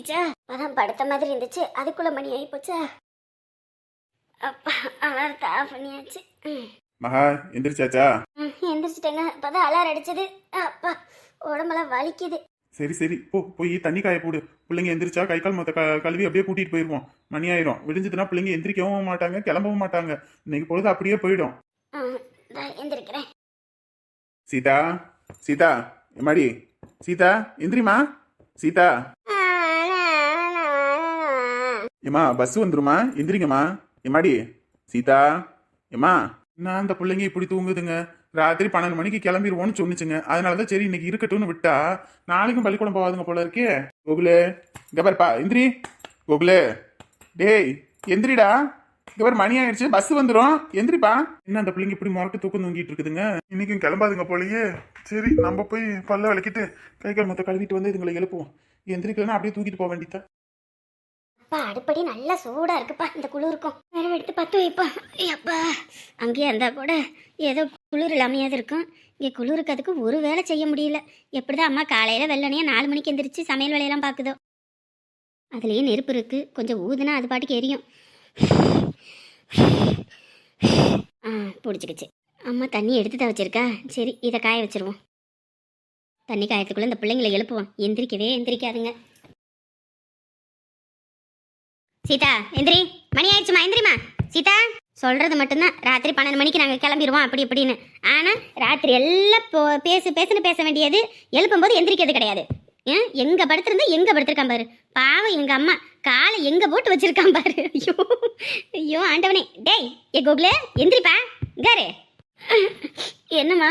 ஆயிடுச்சா அதான் படுத்த மாதிரி இருந்துச்சு. அதுக்குள்ள மணி ஆகி போச்சா அப்பா அலாரத்தை ஆஃப் பண்ணியாச்சு. மகா எந்திரிச்சாச்சா? எந்திரிச்சிட்டேங்க. இப்பதான் அலாரம் அடிச்சது. அப்பா உடம்பெல்லாம் வலிக்குது. சரி சரி. போ போய் தண்ணி காய போடு. பிள்ளைங்க எந்திரிச்சா கை கால் மொத்த கழுவி அப்படியே கூட்டிட்டு போயிருவோம். மணி ஆயிரும். விடிஞ்சதுன்னா பிள்ளைங்க எந்திரிக்கவும் மாட்டாங்க கிளம்பவும் மாட்டாங்க. இன்னைக்கு பொழுது அப்படியே போயிடும். எந்திரிக்கிறேன். சீதா சீதா எம்மாடி? சீதா எந்திரிமா சீதா. ஏம்மா பஸ் வந்துருமா? எந்திரிங்கம்மா. எம்மாடி சீதா ஏம்மா? நான் அந்த பிள்ளைங்க இப்படி தூங்குதுங்க. ராத்திரி பன்னெண்டு மணிக்கு கிளம்பிடுவோன்னு சொன்னுச்சுங்க. அதனாலதான் சரி இன்னைக்கு இருக்கட்டும்னு விட்டா நாளைக்கும் பள்ளிக்கூடம் போகாதுங்க போல இருக்கே. கோகுலே கபர்ப்பா எந்திரி. கோகுலே டேய் எந்திரிடா. இங்க மணி ஆயிடுச்சு பஸ் வந்துடும் எந்திரிப்பா. என்ன அந்த பிள்ளைங்க இப்படி முரட்டு தூக்கம் தூங்கிட்டு இருக்குதுங்க? இன்னைக்கும் கிளம்பாதுங்க போலயே. சரி நம்ம போய் பல்ல விளக்கிட்டு கை கால் மொத்த கழுவிட்டு வந்து இதுங்களை எழுப்புவோம். எந்திரிக்கலன்னா அப்படியே தூக்கிட்டு போக வேண்டியதா அப்பா அடுப்படி நல்லா சூடா இருக்குப்பா இந்த குளிருக்கும். வேற எடுத்து பத்து வைப்பா. அப்பா அங்கேயே இருந்தா கூட ஏதோ குளிர் இல்லாமையாவது இருக்கும். இங்கே குளிருக்கு அதுக்கு ஒரு வேலை செய்ய முடியல. எப்படிதான் அம்மா காலையில வெள்ளனையா நாலு மணிக்கு எந்திரிச்சு சமையல் வேலையெல்லாம் பார்க்குதோ அதுலயே நெருப்பு இருக்கு. கொஞ்சம் ஊதுனா அது பாட்டுக்கு எரியும். ஆ பிடிச்சிக்கிச்சு. அம்மா தண்ணி எடுத்து தான் வச்சிருக்கா. சரி இதை காய வச்சிருவோம். தண்ணி காயத்துக்குள்ள இந்த பிள்ளைங்களை எழுப்புவோம். எந்திரிக்கவே எந்திரிக்காதுங்க. சீதா எந்திரி. மணி ஆயிடுச்சுமா எந்திரிமா சீதா சொல்றது மட்டும்தான். ராத்திரி பன்னெண்டு மணிக்கு நாங்கள் கிளம்பிடுவோம் அப்படி இப்படின்னு. ஆனால் ராத்திரி எல்லாம் போ- பேசு பேசுன்னு பேச வேண்டியது எழுப்பும்போது எந்திரிக்கிறது கிடையாது. ஏன் எங்க படுத்திருந்தா எங்க படுத்திருக்கான் பாரு. பாவம் எங்க அம்மா. காலை எங்க போட்டு வச்சிருக்கான் பாரு. ஐயோ ஐயோ ஆண்டவனே. டேய் ஏ கோகுலே எந்திரிப்பா. இங்காரு என்னம்மா?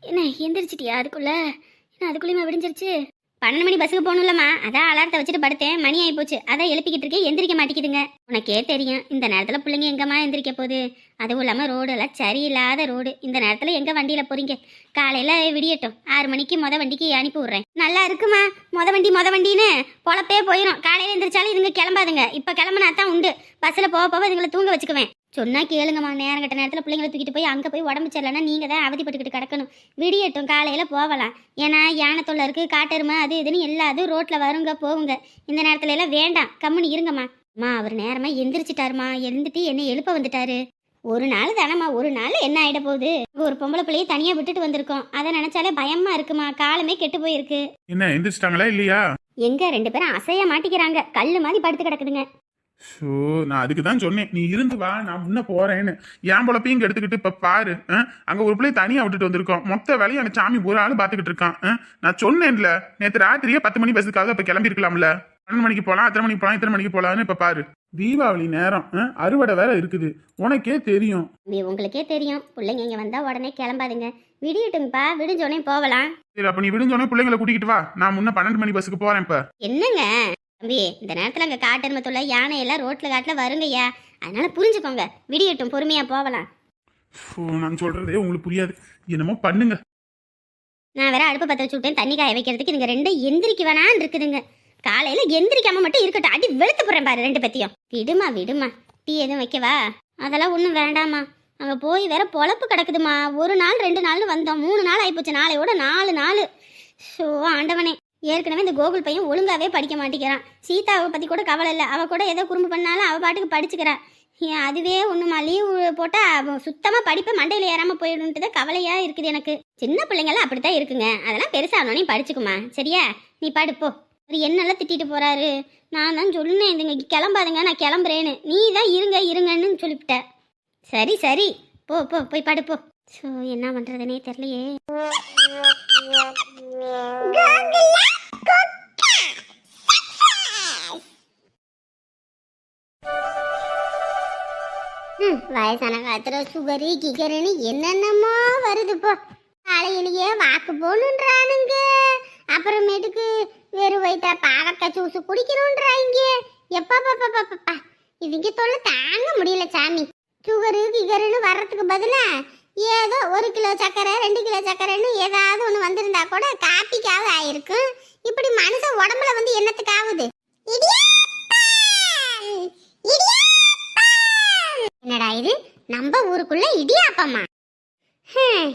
என்ன எந்திரிச்சிட்டியா அதுக்குள்ள? என்ன அதுக்குள்ளேயுமா விடிஞ்சிருச்சு? பன்னெண்டு மணி பஸ்ஸுக்கு போகணும்லம்மா. அதான் அலாரத்தை வச்சுட்டு படுத்தேன். மணி ஆகி போச்சு. அதான் எழுப்பிக்கிட்டு இருக்கேன். எந்திரிக்க மாட்டேங்குதுங்க. உனக்கே தெரியும். இந்த நேரத்தில் பிள்ளைங்க எங்கம்மா எந்திரிக்க போகுது? அதுவும் இல்லாமல் ரோடெல்லாம் சரியில்லாத ரோடு இந்த நேரத்தில் எங்கே வண்டியில் போகிறீங்க காலையில் விடியட்டும். ஆறு மணிக்கு மொதல் வண்டிக்கு அனுப்பி விட்றேன். நல்லா இருக்குமா? மொத வண்டி மொத வண்டின்னு பொழப்பே போயிடும் காலையில் எந்திரிச்சாலும் இதுங்க கிளம்பாதுங்க. இப்போ கிளம்புனா தான் உண்டு பஸ்ஸில் போக போக இதுங்களை தூங்க வச்சுக்குவேன். சொன்னால் கேளுங்கம்மா. நேரம் கட்ட நேரத்தில் பிள்ளைங்களை தூக்கிட்டு போய் அங்கே போய் உடம்பு சரியில்லைன்னா நீங்கள் தான் அவதிப்பட்டுக்கிட்டு கிடக்கணும். விடியட்டும். காலையில் போகலாம். ஏன்னா யானை தொல்லை இருக்குது காட்டெருமை அது இதுன்னு எல்லாதும் ரோட்டில் வருங்க போகுங்க. இந்த நேரத்துல எல்லாம் வேண்டாம். கம்முன்னு இருங்கம்மா. அம்மா அவர் நேரமாக எந்திரிச்சிட்டாருமா. எழுந்துட்டு என்னை எழுப்ப வந்துட்டாரு. ஒரு நாள் தானம்மா ஒரு நாள் என்ன ஆயிட போகுது? ஒரு பொம்பளை பிள்ளைய தனியா விட்டுட்டு வந்திருக்கோம். அதை நினைச்சாலே பயமா இருக்குமா? காலமே கெட்டு போயிருக்கு. என்ன எந்திரிச்சிட்டாங்களா இல்லையா? எங்க ரெண்டு பேரும் அசைய மாட்டிக்கிறாங்க. கல்லு மாதிரி படுத்து கிடக்குதுங்க. ஷோ நான் அதுக்கு தான் சொன்னேன். நீ இருந்து வா நான் முன்ன போறேன்னு. என் பொழப்பையும் இங்க எடுத்துக்கிட்டு இப்ப பாரு? அங்க ஒரு பிள்ளை தனியா விட்டுட்டு வந்திருக்கோம். மொத்த வேலையும் அந்த சாமி ஒரு ஆள் பாத்துக்கிட்டு இருக்கான்? நான் சொன்னேன்ல நேத்து ராத்திரியே பத்து மணி பஸ்ஸுக்காக இப்ப கிளம்பி பன்னெண்டு மணிக்கு போலாம் அத்தனை மணிக்கு போலாம் இத்தனை மணிக்கு போலாம்னு இப்ப பாரு. தீபாவளி நேரம்? அறுவடை வேற இருக்குது. உனக்கே தெரியும். தம்பி, உங்களுக்கே தெரியும். பிள்ளைங்க இங்க வந்தா உடனே கிளம்பாதுங்க. விடியட்டுங்கப்பா விடிஞ்சோடனே போகலாம் சரி அப்ப நீ விடுஞ்சோடனே பிள்ளைங்களை கூட்டிக்கிட்டு வா. நான் முன்ன பன்னெண்டு மணி பஸ்ஸுக்கு போறேன் இப்ப. என்னங்க? தம்பி இந்த நேரத்துல அங்க யானை எல்லாம் ரோட்ல காட்டுல வருங்கய்யா. அதனால புரிஞ்சுக்கோங்க. விடியட்டும் பொறுமையா போகலாம் நான் சொல்றதே உங்களுக்கு புரியாது. என்னமோ பண்ணுங்க. நான் வேற அடுப்பு பத்த வச்சு விட்டேன். தண்ணி காய வைக்கிறதுக்கு இதுங்க ரெண்டும் எந்திரிக்க வேணான்னு இருக்குதுங்க. காலையில எந்திரிக்காம மட்டும் இருக்கட்டும். அடி வெளுத்து போறேன் பாரு ரெண்டு பத்தியும். விடுமா விடுமா. டீ எதுவும் வைக்கவா? அதெல்லாம் ஒன்றும் வேண்டாமா அங்கே போய் வேற பொழப்பு கிடக்குதுமா ஒரு நாள் ரெண்டு நாள்னு வந்தோம். மூணு நாள் ஆகிப்போச்சு நாளையோட நாலு நாள். ஸோ ஆண்டவனே. ஏற்கனவே இந்த கோகுல் பையன் ஒழுங்காவே படிக்க மாட்டேங்கிறான். சீதாவை பற்றி கூட கவலை இல்லை. அவள் கூட ஏதோ குறும்பு பண்ணாலும் அவள் பாட்டுக்கு படிச்சுக்கிறான் அதுவே ஒன்றுமா லீவு போட்டால் சுத்தமாக படிப்பை மண்டையில் ஏறாமல் போயிடுன்ட்டு தான் கவலையாக இருக்குது எனக்கு. சின்ன பிள்ளைங்களாம் அப்படித்தான் இருக்குங்க. அதெல்லாம் பெருசாக பெருசாகணும் படிச்சுக்குமா. சரியா? நீ படுப்போ அவர் என்னெல்லாம் திட்டிட்டு போறாரு? நான் தான் சொன்னேன் இதுங்க கிளம்பாதுங்க நான் கிளம்புறேன்னு. நீ தான் இருங்க இருங்கன்னு சொல்லிவிட்ட. சரி சரி. போ போ போய் படுப்போ ஸோ என்ன பண்ணுறதுனே தெரியலையே. ம், வயசான காலத்துல சுகரு கிகருன்னு என்னென்னமோ வருதுப்போ காலையிலேயே வாக்கு போகணுன்றானுங்க. அப்புறமேட்டுக்கு வெறும் வயிற்ற பாவக்காய் ஜூஸ் குடிக்கணுன்றாங்க எப்பா பாப்பா பாப்பா இவங்க தொல்லை தாங்க முடியல சாமி. சுகரு கிகருன்னு வர்றதுக்கு பதிலா ஏதோ ஒரு கிலோ சர்க்கரை ரெண்டு கிலோ சக்கரைன்னு ஏதாவது ஒன்று வந்திருந்தா கூட காப்பிக்காவது ஆயிருக்கும் இப்படி மனுஷன் உடம்புல வந்து என்னத்துக்கு ஆகுது என்னடா இது? நம்ம ஊருக்குள்ள இடியாப்பமா?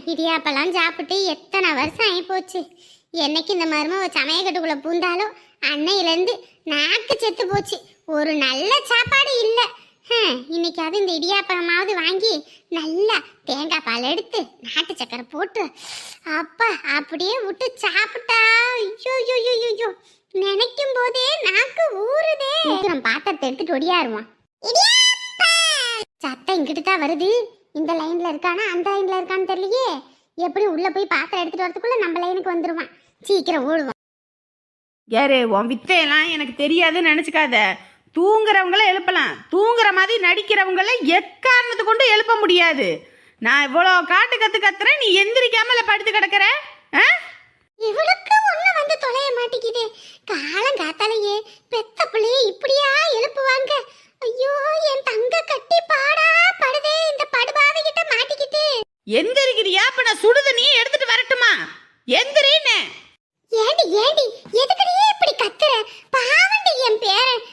இடியாப்பெல்லாம் சாப்பிட்டு எத்தனை வருஷம் ஆகி போச்சு என்னைக்கு இந்த மருமக சமயக்கட்டுக்குள்ள பூந்தாலோ அன்னையிலேருந்து நாக்கு செத்து போச்சு. ஒரு நல்ல சாப்பாடு இல்லை. ஹம், இன்னைக்காவது இந்த இடியாப்பமாவது வாங்கி நல்லா தேங்காய் பால் எடுத்து நாட்டு சக்கரை போட்டு அப்பா அப்படியே விட்டு சாப்பிட்டா. ஐயோ ஐயோ ஐயோ, ஐயோ நினைக்கும் போதே நாக்கு ஊறுதே. சீக்கிரம் பாத்திரத்தை எடுத்துட்டு ஒடியாருவான் சத்தம் இங்கிட்டு தான் வருது. இந்த லைன்ல இருக்கானா அந்த லைன்ல இருக்கான்னு தெரியலையே. எப்படி உள்ள போய் பாத்திரம் எடுத்துட்டு வரதுக்குள்ள நம்ம லைனுக்கு வந்துருவான். சீக்கிரம் ஓடுவான் யாரு உன் வித்தையெல்லாம் எனக்கு தெரியாதுன்னு நினச்சிக்காத. தூங்குறவங்கள எழுப்பலாம். தூங்குற மாதிரி நடிக்கிறவங்கள எக்காரணத்தை கொண்டு எழுப்ப முடியாது. நான் இவ்வளோ காட்டு கத்து கத்துறேன் நீ எந்திரிக்காமல படுத்து கிடக்குற? ஆ? இவளுக்கு ஒண்ணு வந்து தொலைய மாட்டேங்குது. காலம் காத்தாலேயே பெத்த பிள்ளைய இப்படியா எழுப்புவாங்க? ஐயோ என் தங்க கட்டி பாடா படுதே இந்த படுபாவை கிட்ட மாட்டிக்கிட்டு. எந்திரிக்கிறியா? அப்ப நான் சுடுத நீ எடுத்துட்டு வரட்டுமா? எந்திரின்னு. ஏண்டி ஏண்டி எதுக்குடியே இப்படி கத்துற? பாவண்டி என் பேரன்.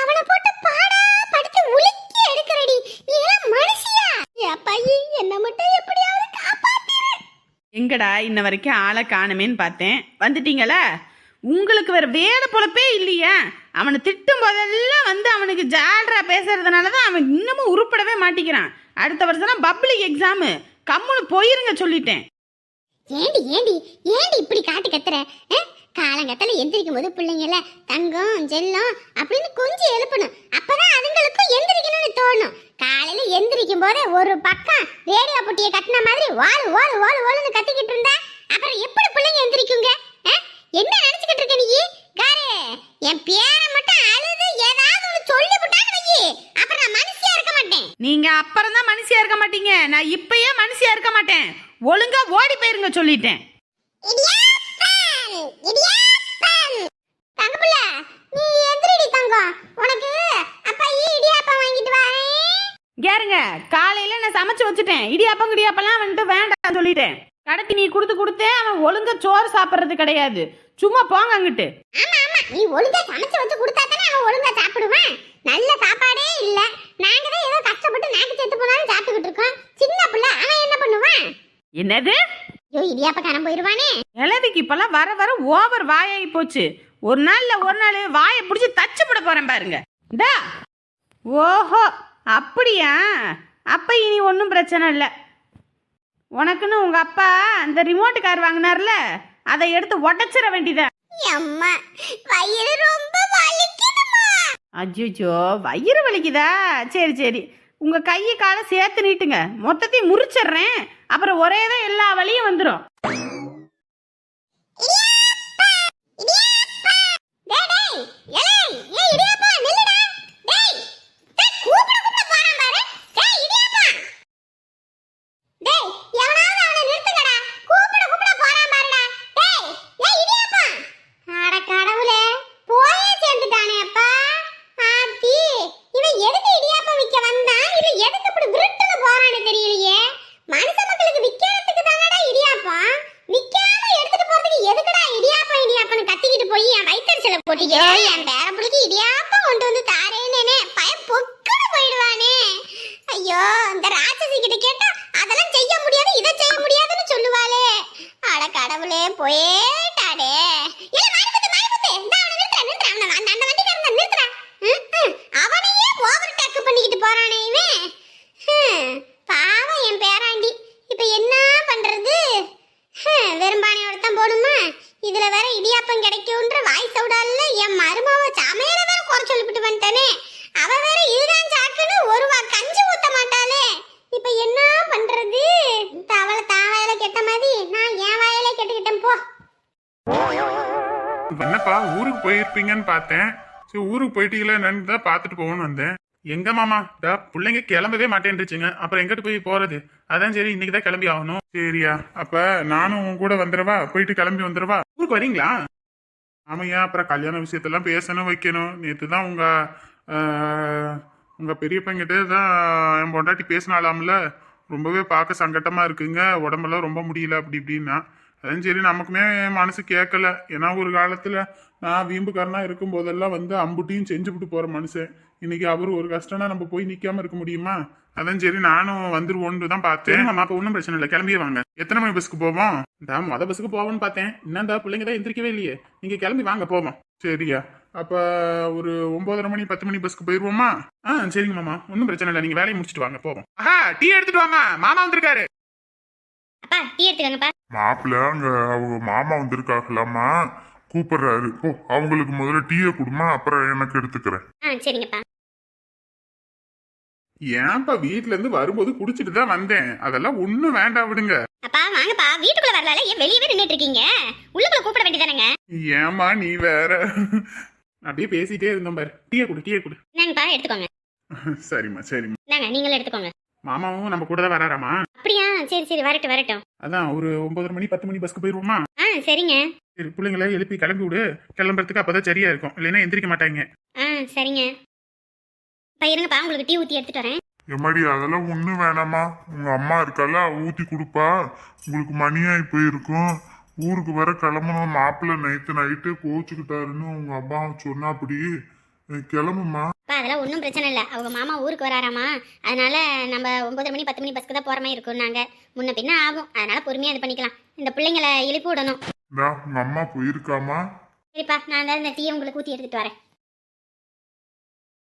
அவனை போட்டு பாடா படுத்து உலுக்கி எடுக்கிறடி. நீ எல்லாம் மனுஷியா பையன் என்ன மட்டும் எப்படியாவது காப்பாத்திரு. எங்கடா இன்ன வரைக்கும் ஆளை காணுமேன்னு பார்த்தேன். வந்துட்டீங்களா? உங்களுக்கு வேற வேலை பொழப்பே இல்லையா. அவனை திட்டும் போதெல்லாம் வந்து அவனுக்கு ஜால்ரா பேசுறதுனால தான் அவன் இன்னமும் உருப்படவே மாட்டேங்கிறான். அடுத்த வருஷம் பப்ளிக் எக்ஸாமு கம்முன்னு போயிருங்க சொல்லிட்டேன். ஏண்டி ஏண்டி ஏண்டி இப்படி காட்டு கத்துற? காலங்கத்தில் எந்திரிக்கும் போது பிள்ளைங்கள தங்கம் செல்லம் அப்படின்னு கொஞ்சம் எழுப்பணும். அப்பதான் அதுங்களுக்கும் எந்திரிக்கணும்னு தோணும். காலையில எந்திரிக்கும் போதே ஒரு பக்கம் ரேடியோ பொட்டியை கட்டின மாதிரி வாழு வாழு வாழு வாழுன்னு கத்திக்கிட்டு இருந்தா அப்புறம் எப்படி பிள்ளைங்க எந்திரிக்குங்க? என்ன நினைச்சுக்கிட்டு இருக்க நீ? காரு என் பேரை மட்டும் அழுது ஏதாவது ஒன்று சொல்லி விட்டாங்க அப்புறம் நான் மனுஷியா நீங்க அப்புறம் தான் மனுஷியா இருக்க மாட்டீங்க. நான் இப்பயே மனுஷியா இருக்க மாட்டேன். ஒழுங்கா ஓடி போயிருங்க சொல்லிட்டேன். கேருங்க காலையில நான் சமைச்சு வச்சுட்டேன். இடியாப்பம் கிடியாப்பெல்லாம் வந்துட்டு வேண்டாம் சொல்லிட்டேன். கடத்தி நீ கொடுத்து கொடுத்தே அவன் ஒழுங்கா சோறு சாப்பிட்றது கிடையாது. சும்மா போங்க அங்கிட்டு. ஆமா ஆமா. நீ ஒழுங்கா சமைச்சு வச்சு கொடுத்தா தானே அவன் ஒழுங்கா சாப்பிடுவான். நல்ல சாப்பாடே இல்ல நாங்க தான் ஏதோ கஷ்டப்பட்டு நாக்கு செத்து போனாலும் சாப்பிட்டுக்கிட்டு இருக்கோம் சின்ன பிள்ளை அவன் என்ன பண்ணுவான் என்னது? ஐயோ இடியாப்பக்காரன் போயிருவானே. இளவிக்கு இப்பெல்லாம் வர வர ஓவர் வாயாகி போச்சு. ஒரு நாள்ல ஒரு நாள் வாயை பிடிச்சி தச்சு போட போறேன் பாருங்க. இந்தா. ஓஹோ அப்படியா? அப்ப இனி ஒன்றும் பிரச்சனை இல்லை. உனக்குன்னு உங்க அப்பா அந்த ரிமோட் கார் வாங்கினார்ல அதை எடுத்து உடச்சிட வேண்டியதா அம்மா வயிறு ரொம்ப வலிக்குதுமா அஜிஜோ வயிறு வலிக்குதா? சரி சரி. உங்க கையை காலை சேர்த்து நீட்டுங்க. மொத்தத்தையும் முறிச்சிடுறேன். அப்புறம் ஒரே தான் எல்லா வழியும் வந்துடும் டேய் டேய் ஏய் ஏய் இடியாப்பா நில்லுடா டேய் டேய் கூப்பிட கூப்பிட போறான் பாரு டேய் இடியாப்பா டேய் எவனாவது அவனை நிறுத்துங்கடா கூப்பிட கூப்பிட போறான் பாருடா டேய் ஏய் இடியாப்பா அட கடவுளே போயே சேர்ந்துட்டானே அப்பா ஆத்தி இவன் எதுக்கு இடியாப்பம் விற்க வந்தான் இல்ல எதுக்கு இப்படி விருட்டுன்னு போறான்னு தெரியலையே மனுஷ மக்களுக்கு விக்கிறதுக்கு தானடா இடியாப்பம் விக்காம எடுத்துட்டு போறதுக்கு எதுக்குடா இடியாப்பம் இடியாப்பம்னு கத்திக்கிட்டு போய் என் வயிற்றுல போட்டீங்க என் பேரப்புಳಿக்கு இடியாப்பம் கொண்டு வந்து தாரேனே பய பொக்குன்னு போயிடுவானே. ஐயோ இந்த ராட்சசி கிட்ட கேட்டா அதெல்லாம் செய்ய முடியாது இதை செய்ய முடியாதுன்னு சொல்லுவாளே. அட கடவுளே போயேட்டாடே. அவனையே ஓவர் டேக் பண்ணிக்கிட்டு போறானே இவன். பாவம் என் பேராண்டி. இப்ப என்ன பண்றது? வெறும்பானையோட தான் போடுமா இதுல வேற இடியாப்பம் கிடைக்கும்ன்ற வாய் சவுடால என் மருமாவ சமையல வேற குறை சொல்லிவிட்டு வந்துட்டானே. அவ வேற இதுதான் சாக்குன்னு ஒரு வா கஞ்சி ஊத்த மாட்டாளே. இப்ப என்ன பண்றது? அவளை தான் வாயில கெட்ட மாதிரி நான் என் வாயில கெட்டுக்கிட்டேன் போ. என்னப்பா ஊருக்கு போயிருப்பீங்கன்னு பார்த்தேன். சரி ஊருக்கு போயிட்டீங்களா என்னன்னு தான் பார்த்துட்டு போகணும்னு வந்தேன். எங்க மாமா? டா பிள்ளைங்க கிளம்பவே மாட்டேன்ருச்சுங்க அப்புறம் எங்கிட்டு போய் போறது? அதான் சரி இன்னைக்கு தான் கிளம்பி ஆகணும். சரியா. அப்ப நானும் உன் கூட வந்துடவா? போயிட்டு கிளம்பி வந்துடவா? ஊருக்கு வரீங்களா? ஆமையா அப்புறம் கல்யாண விஷயத்தெல்லாம் பேசணும் வைக்கணும். நேற்று தான் உங்க உங்க பெரிய பெரியப்பங்கிட்ட தான் என் பொண்டாட்டி பேசினாலாம்ல ரொம்பவே பார்க்க சங்கட்டமா இருக்குங்க. உடம்பெல்லாம் ரொம்ப முடியல அப்படி இப்படின்னா. அதான் சரி நமக்குமே மனசு கேட்கல. ஏன்னா ஒரு காலத்துல நான் வீம்புக்காரனா இருக்கும் போதெல்லாம் வந்து அம்புட்டியும் செஞ்சுவிட்டு போற மனுஷன். இன்னைக்கு அவர் ஒரு கஷ்டம்னா நம்ம போய் நிக்காம இருக்க முடியுமா? அதான் சரி நானும் வந்துருவோன்னு தான் பார்த்தேன். மாமா அப்ப ஒன்றும் பிரச்சனை இல்லை. கிளம்பியே வாங்க. எத்தனை மணி பஸ்க்கு போவோம்? இந்த மொத பஸ்ஸுக்கு போவோம்னு பார்த்தேன். இன்னும் இந்த பிள்ளைங்க தான் எந்திரிக்கவே இல்லையே. நீங்க கிளம்பி வாங்க போவோம். சரியா. அப்ப ஒரு ஒன்பதரை மணி பத்து மணி பஸ்க்கு போயிருவோமா? ஆ சரிங்க மாமா. ஒன்றும் பிரச்சனை இல்லை. நீங்க வேலையை முடிச்சிட்டு வாங்க போவோம். ஆஹா டீ எடுத்துட்டு வாங்க. மாமா வந்திருக்காரு. அப்பா டீ எடுத்துக்கோங்கப்பா. மாப்பிள்ள அங்க அவங்க மாமா வந்திருக்காங்களாமா கூப்பிடுறாரு. ஓ அவங்களுக்கு முதல்ல டீயை கொடுமா அப்புறம் எனக்கு எடுத்துக்கிறேன். ஆ சரிங்கப்பா. ஏன்பா வீட்ல இருந்து வரும்போது குடிச்சிட்டு தான் வந்தேன். அதெல்லாம் ஒண்ணும் வேண்டாம் விடுங்க. அப்பா வாங்கப்பா. வீட்டுக்குள்ள வரலால ஏன் வெளியவே நின்றுட்டு இருக்கீங்க உள்ளுக்குள்ள கூப்பிட வேண்டியதானங்க? ஏமா நீ வேற. அப்படியே பேசிட்டே இருந்தோம் பாரு. டீயை கொடு டீயை கொடு. இந்தாங்கப்பா எடுத்துக்கோங்க. சரிம்மா சரிம்மா. இந்தாங்க நீங்களும் எடுத்துக்கோங்க. மாமாவும் நம்ம கூட தான் வராராமா? அப்படியா? சரி சரி வரட்டும் வரட்டும். அதான் ஒரு ஒன்பதரை மணி பத்து மணி பஸ்க்கு போயிருவோமா? ஆ சரிங்க. சரி பிள்ளைங்கள எழுப்பி கிளம்பி விடு. கிளம்புறதுக்கு அப்பதான் சரியா இருக்கும். இல்லைன்னா எந்திரிக்க மாட்டாங்க. ஆ சரிங்க. அப்பா இருங்கப்பா உங்களுக்கு டீ ஊற்றி எடுத்துட்டு வரேன். எம்மாடி அதெல்லாம் ஒன்றும் வேணாமா உங்க அம்மா இருக்கால ஊத்தி கொடுப்பா. உங்களுக்கு மணியாகி போயிருக்கும். ஊருக்கு வர கிளம்பணும். மாப்பிள்ளை நைட்டு நைட்டு கோச்சுக்கிட்டாருன்னு உங்க அம்மா சொன்னா அப்படி. கிளம்புமா அதெல்லாம் ஒன்றும் பிரச்சனை இல்லை. அவங்க மாமா ஊருக்கு வராராமா? அதனால நம்ம ஒன்பது மணி பத்து மணி பஸ்க்கு தான் போகிற மாதிரி இருக்கும் நாங்கள் முன்ன பின்ன ஆகும். அதனால பொறுமையாக இது பண்ணிக்கலாம். இந்த பிள்ளைங்களை எழுப்பி விடணும். உங்க அம்மா போயிருக்காமா? சரிப்பா நான் தான் இந்த டீயை உங்களுக்கு ஊற்றி எடுத்துட்டு வரேன்.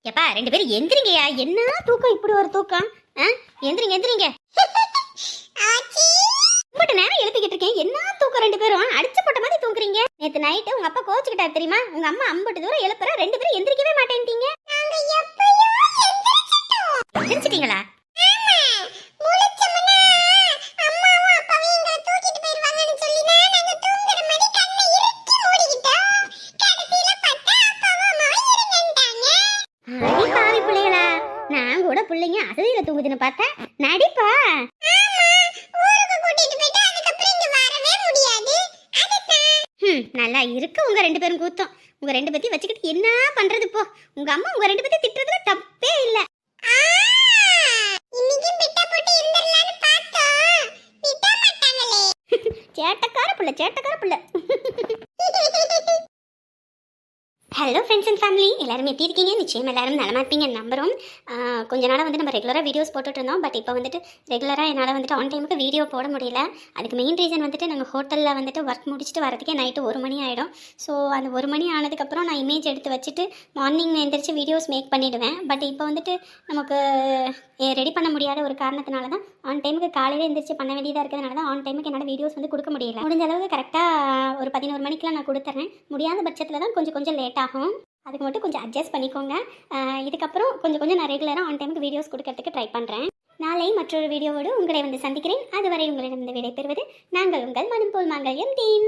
எப்பா ரெண்டு பேரும் எந்திரிங்கயா என்ன தூக்கம்? இப்படி ஒரு தூக்கம்? எந்திரிங்க எந்திரிங்க. இம்பட்டு நேரம் எழுப்பிக்கிட்டு இருக்கேன். என்ன தூக்கம் ரெண்டு பேரும்? அடிச்சு போட்ட மாதிரி தூங்குறீங்க. நேத்து நைட்டு உங்க அப்பா கோச்சுக்கிட்டாரு தெரியுமா? உங்க அம்மா அம்பட்டு தூரம் எழுப்புற ரெண்டு பேரும் எந்திரிக்கவே மாட்டேன்ட்டீங்க. எந்திரிச்சிட்டீங்களா? நான் கூட பிள்ளைங்க அசதியில தூங்குதுன்னு பார்த்தேன். நடிப்பா. நல்லா இருக்கு. உங்க ரெண்டு பேரும் கூத்தம். உங்க ரெண்டு பேத்தையும் வச்சுக்கிட்டு என்ன பண்றது போ. உங்க அம்மா உங்க ரெண்டு பேத்தையும் திட்டுறதுல தப்பே இல்ல. சேட்டக்கார பிள்ளை சேட்டக்கார பிள்ளை. ஹலோ ஃப்ரெண்ட்ஸ் அண்ட் ஃபேமிலி எல்லாரும் எப்படி இருக்கீங்க? நிச்சயம் எல்லாரும் நலமா இருப்பீங்க. நம்புறோம். கொஞ்ச நாளாக வந்து நம்ம ரெகுலராக வீடியோஸ் போட்டுட்டு இருந்தோம். பட் இப்போ வந்துட்டு ரெகுலராக என்னால் வந்துட்டு ஆன் டைமுக்கு வீடியோ போட முடியல. அதுக்கு மெயின் ரீசன் வந்துட்டு நாங்கள் ஹோட்டலில் வந்துட்டு ஒர்க் முடிச்சுட்டு வரதுக்கே நைட்டு ஒரு மணி ஆகிடும் ஸோ அந்த ஒரு மணி ஆனதுக்கப்புறம் நான் இமேஜ் எடுத்து வச்சுட்டு மார்னிங் எந்திரிச்சு வீடியோஸ் மேக் பண்ணிவிடுவேன் பட் இப்போ வந்துட்டு நமக்கு ரெடி பண்ண முடியாத ஒரு காரணத்தினால தான் ஆன் டைமுக்கு காலையில் எந்திரிச்சு பண்ண வேண்டியதாக இருக்கிறதுனால தான் ஆன் டைமுக்கு என்னால் வீடியோஸ் வந்து கொடுக்க முடியல. முடிஞ்ச அளவுக்கு கரெக்டாக ஒரு பதினோரு மணிக்கெலாம் நான் கொடுத்துட்றேன் முடியாத பட்சத்தில் தான் கொஞ்சம் கொஞ்சம் லேட்டாக ஆகும். அதுக்கு மட்டும் கொஞ்சம் அட்ஜஸ்ட் பண்ணிக்கோங்க. இதுக்கப்புறம் கொஞ்சம் கொஞ்சம் நான் ரெகுலராக ஆன் டைமுக்கு வீடியோஸ் கொடுக்கறதுக்கு ட்ரை பண்ணுறேன் நாளை மற்றொரு வீடியோவோடு உங்களை வந்து சந்திக்கிறேன். அதுவரை உங்களிடம் விடை பெறுவது நாங்கள் உங்கள் மனம் போல் மாங்கல்யம் டீம்